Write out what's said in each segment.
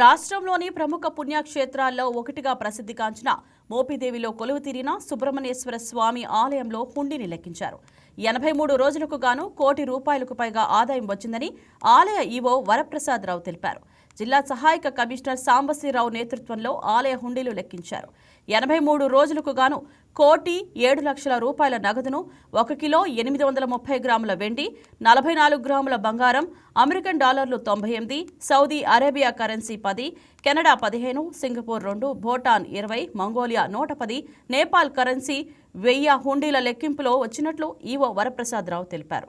రాష్ట్రంలోని ప్రముఖ పుణ్యక్షేత్రాల్లో ఒకటిగా ప్రసిద్ధిగాంచిన మోపిదేవిలో కొలువు తీరిన సుబ్రహ్మణ్యేశ్వర స్వామి ఆలయంలో హుండీని లెక్కించారు. ఎనభై మూడు రోజులకు గాను కోటి రూపాయలకు పైగా ఆదాయం వచ్చిందని ఆలయ ఈవో వరప్రసాదరావు తెలిపారు. జిల్లా సహాయక కమిషనర్ సాంబశ్రీరావు నేతృత్వంలో ఆలయ హుండీలు లెక్కించారు. ఎనభై మూడు రోజులకు గాను కోటి ఏడు లక్షల రూపాయల నగదును ఒక కిలో ఎనిమిది వందల ముప్పై గ్రాముల వెండి నలభై నాలుగు గ్రాముల బంగారం అమెరికన్ డాలర్లు తొంభై ఎనిమిది సౌదీ అరేబియా కరెన్సీ పది కెనడా పదిహేను సింగపూర్ రెండు భూటాన్ ఇరవై మంగోలియా నూట పది నేపాల్ కరెన్సీ వెయ్యి హుండీల లెక్కింపులో వచ్చినట్లు ఈవో వరప్రసాదరావు తెలిపారు.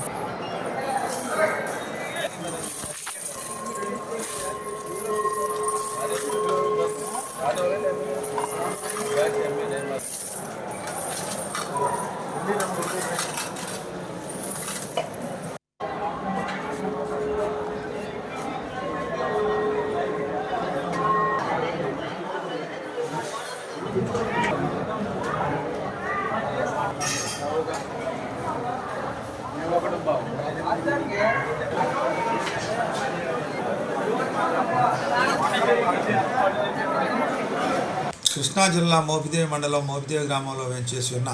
కృష్ణా జిల్లా మోపిదేవి మండలం మోపిదేవి గ్రామంలో వేంచేసి ఉన్న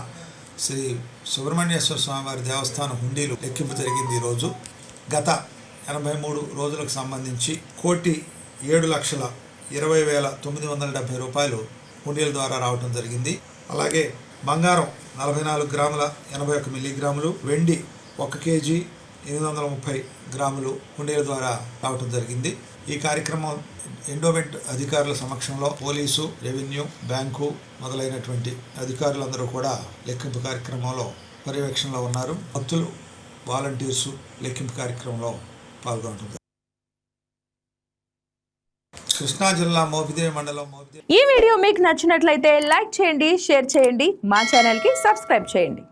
శ్రీ సుబ్రహ్మణ్యేశ్వర స్వామివారి దేవస్థానం హుండీలు లెక్కింపు జరిగింది ఈరోజు గత ఎనభై మూడు రోజులకు సంబంధించి కోటి ఏడు లక్షల ఇరవై వేల తొమ్మిది వందల డెబ్బై రూపాయలు హుండీల ద్వారా రావటం జరిగింది. అలాగే బంగారం నలభై నాలుగు గ్రాముల ఎనభై ఒక మిల్లీగ్రాములు వెండి ఒక కేజీ ఎనిమిది వందల ముప్పై గ్రాములు హుండీల ద్వారా రావటం జరిగింది. ఈ కార్యక్రమం ఎండోమెంట్ అధికారుల సమక్షంలో పోలీసు రెవెన్యూ బ్యాంకు మొదలైనటువంటి అధికారులందరూ కూడా లెక్కింపు కార్యక్రమంలో పర్యవేక్షణలో ఉన్నారు. భక్తులు వాలంటీర్సు లెక్కింపు కార్యక్రమంలో పాల్గొంటున్నారు కృష్ణా జిల్లా మోపిదేవి మండలం మోపిదేవి ఈ వీడియో మీకు నచ్చినట్లయితే లైక్ చేయండి షేర్ చేయండి మా ఛానల్కి సబ్స్క్రైబ్ చేయండి.